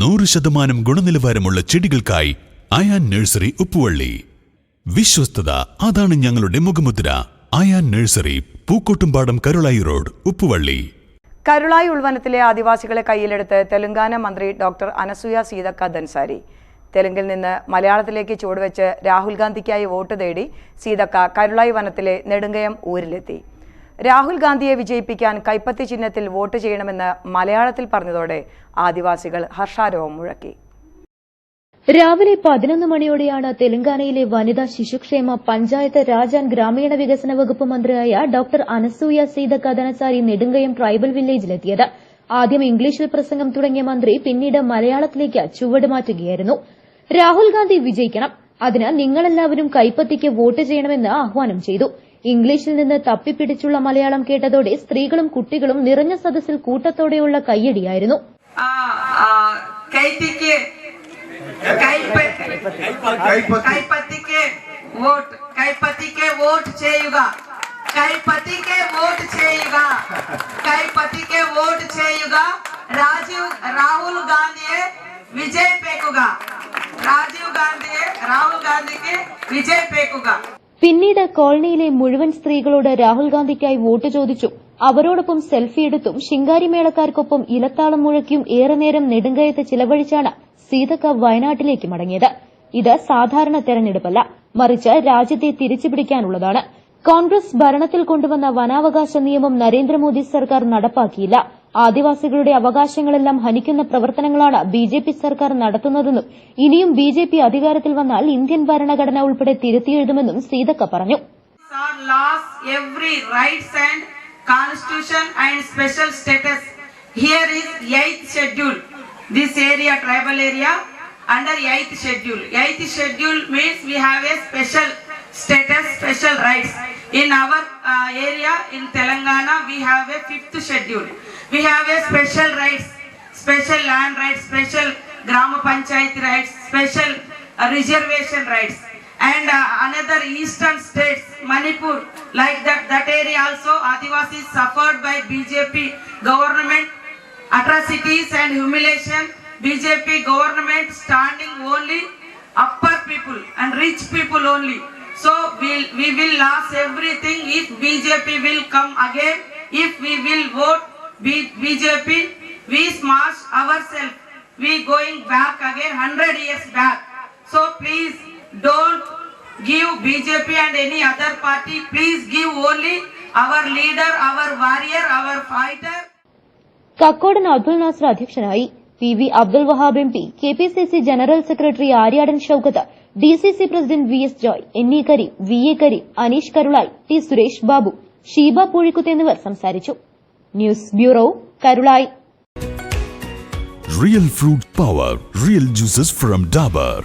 നൂറ് ശതമാനം ഗുണനിലവാരമുള്ള ചെടികൾക്കായി അയാൻ നഴ്സറി ഉപ്പുവള്ളി. വിശ്വസ്തത അതാണ് ഞങ്ങളുടെ മുഖമുദ്ര. Ayan nursery Pookkottumpadam Karulai road Uppuvalli. Karulai ഉൾവനത്തിലെ ആദിവാസികളെ കയ്യിലെടുത്ത് തെലങ്കാന മന്ത്രി ഡോക്ടർ അനസൂയ സീതക്ക ദൻസാരി തെലുങ്കിൽ നിന്ന് മലയാളത്തിലേക്ക് ചുവടുവെച്ച് രാഹുൽ ഗാന്ധിക്കായി വോട്ട് തേടി സീതക്ക കരുളായി വനത്തിലെ നെടുങ്കയം ഊരിലെത്തി. രാഹുൽ ഗാന്ധിയെ വിജയിപ്പിക്കാൻ കൈപ്പത്തി ചിഹ്നത്തിൽ വോട്ട് ചെയ്യണമെന്ന് മലയാളത്തിൽ പറഞ്ഞതോടെ ആദിവാസികൾ ഹർഷാരവം മുഴക്കി. രാവിലെ പതിനൊന്ന് മണിയോടെയാണ് തെലങ്കാനയിലെ വനിതാ ശിശുക്ഷേമ പഞ്ചായത്ത് രാജ് ആൻഡ് ഗ്രാമീണ വികസന വകുപ്പ് മന്ത്രിയായ ഡോക്ടർ അനസൂയ സീത കഥനസാരി നെടുങ്കയം ട്രൈബൽ വില്ലേജിലെത്തിയത്. ആദ്യം ഇംഗ്ലീഷിൽ പ്രസംഗം തുടങ്ങിയ മന്ത്രി പിന്നീട് മലയാളത്തിലേക്ക് ചുവട് മാറ്റുകയായിരുന്നു. രാഹുൽ ഗാന്ധി വിജയിക്കണം. അതിന് നിങ്ങളെല്ലാവരും കൈപ്പത്തിക്ക് വോട്ട് ചെയ്യണമെന്ന് ആഹ്വാനം ചെയ്തു. ഇംഗ്ലീഷിൽ നിന്ന് തപ്പിപ്പിടിച്ചുള്ള മലയാളം കേട്ടതോടെ സ്ത്രീകളും കുട്ടികളും നിറഞ്ഞ സദസ്സിൽ കൂട്ടത്തോടെയുള്ള കയ്യടിയായിരുന്നു. വോട്ട് ചെയ്യുക. കൈപ്പത്തിക്ക് വോട്ട് ചെയ്യുക. കൈപ്പത്തിക്ക് വോട്ട് ചെയ്യുക. രാജീവ് രാഹുൽ ഗാന്ധിയെ വിജയിപ്പിക്കുക. രാജീവ് ഗാന്ധിയെ രാഹുൽ ഗാന്ധിക്ക് വിജയിപ്പിക്കുക. പിന്നീട് കോളനിയിലെ മുഴുവൻ സ്ത്രീകളോട് രാഹുൽ ഗാന്ധിക്കായി വോട്ട് ചോദിച്ചു. അവരോടൊപ്പം സെൽഫി എടുത്തും ശിങ്കാരി മേളക്കാർക്കൊപ്പം ഇലത്താളം മുഴക്കിയും ഏറെ നേരം നെടുങ്കയത്ത് ചിലവഴിച്ചാണ് സീതക്ക വയനാട്ടിലേക്ക് മടങ്ങിയത്. ഇത് സാധാരണ തെരഞ്ഞെടുപ്പല്ല. മറിച്ച് രാജ്യത്തെ തിരിച്ചുപിടിക്കാനുള്ളതാണ് കോൺഗ്രസ് ഭരണത്തിൽ കൊണ്ടുവന്ന വനാവകാശ നിയമം നരേന്ദ്രമോദി സർക്കാർ നടപ്പാക്കിയില്ല. ആദിവാസികളുടെ അവകാശങ്ങളെല്ലാം ഹനിക്കുന്ന പ്രവർത്തനങ്ങളാണ് ബി ജെ പി സർക്കാർ നടത്തുന്നതെന്നും ഇനിയും ബി ജെ പി അധികാരത്തിൽ വന്നാൽ ഇന്ത്യൻ ഭരണഘടന ഉൾപ്പെടെ തിരുത്തിയെഴുതുമെന്നും സീതക്ക പറഞ്ഞു constitution and special status. Here is eighth schedule. This area, tribal area, under 8th schedule. 8th schedule means we have a special status, special rights. In our uh, area, in Telangana, we have a 5th schedule. We have a special rights, special land rights, special Grama Panchayat rights, special uh, reservation rights. And uh, another eastern states manipur like that that area also adivasis suffered by bjp government atrocities and humiliation. Bjp government standing only upper people and rich people only. So we'll, we will lose everything if bjp will come again if we will vote bjp we smash ourselves we going back again 100 years back so please don't give BJP and any other party. Please give only our leader, our warrior, our fighter. Kakkodan Abdul Nasser അധ്യക്ഷനായി P V Abdul Wahab M P K P C C general secretary Aryadan Shoukath D C C president V S Joy N E Kareem V A Kareem Aneesh Karulai T Suresh Babu Sheeba Poozhikkuth എന്നിവർ സംസാരിച്ചു news bureau Karulai real fruit power real juices from Dabur